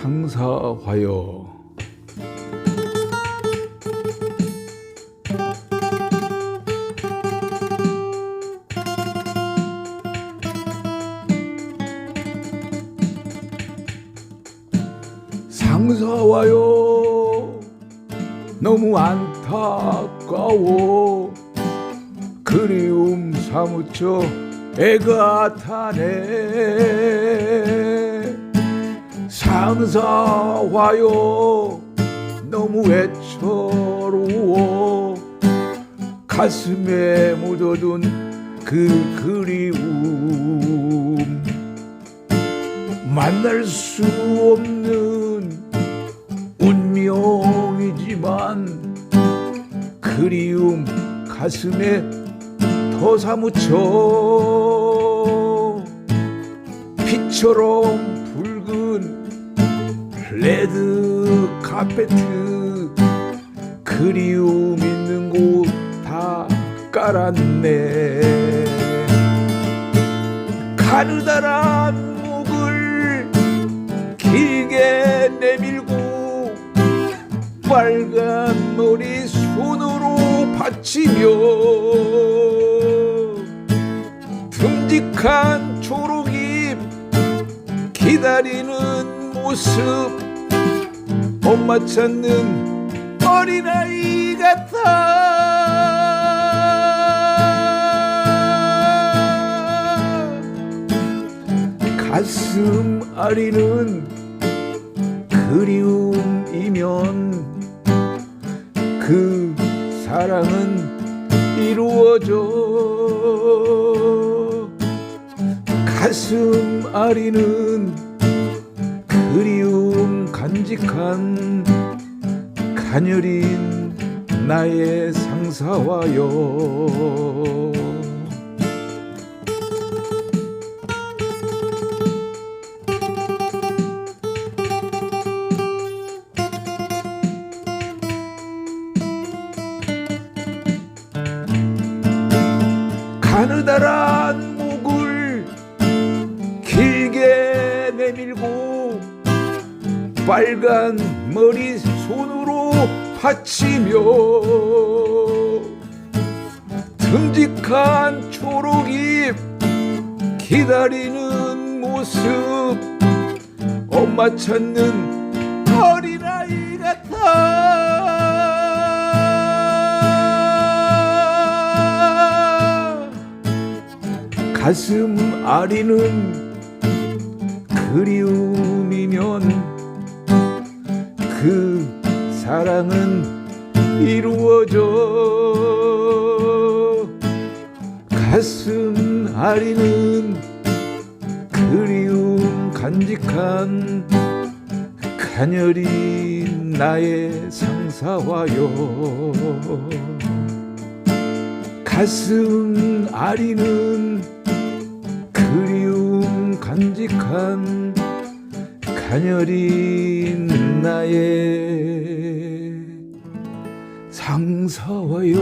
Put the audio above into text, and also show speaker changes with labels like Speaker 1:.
Speaker 1: 상사화여. 상사와요 너무 안타까워. 그리움 사무쳐 애가 타네 상사와요. 너무 애처로워. 가슴에 묻어둔 그 그리움. 만날 수 없는 운명이지만 그리움 가슴에 더 사무쳐. 빛처럼 카페트 그리움 있는 곳 다 깔았네. 가느다란 목을 길게 내밀고 빨간 머리 손으로 받치며 듬직한 초록잎 기다리는 모습 엄마 찾는 어린아이 같아. 가슴 아리는 그리움이면 그 사랑은 이루어져. 가슴 아리는 그리움 간직한 가녀린 나의 상사와요. 가느다란 목을 길게 내밀고 빨간 머리 손으로 받치며 듬직한 초록잎 기다리는 모습 엄마 찾는 어린아이 같아. 가슴 아리는 그리움 사랑은 이루어져. 가슴 아리는 그리움 간직한 가녀린 나의 상사와요 가슴 아리는 그리움 간직한 가녀린 나의 상사와요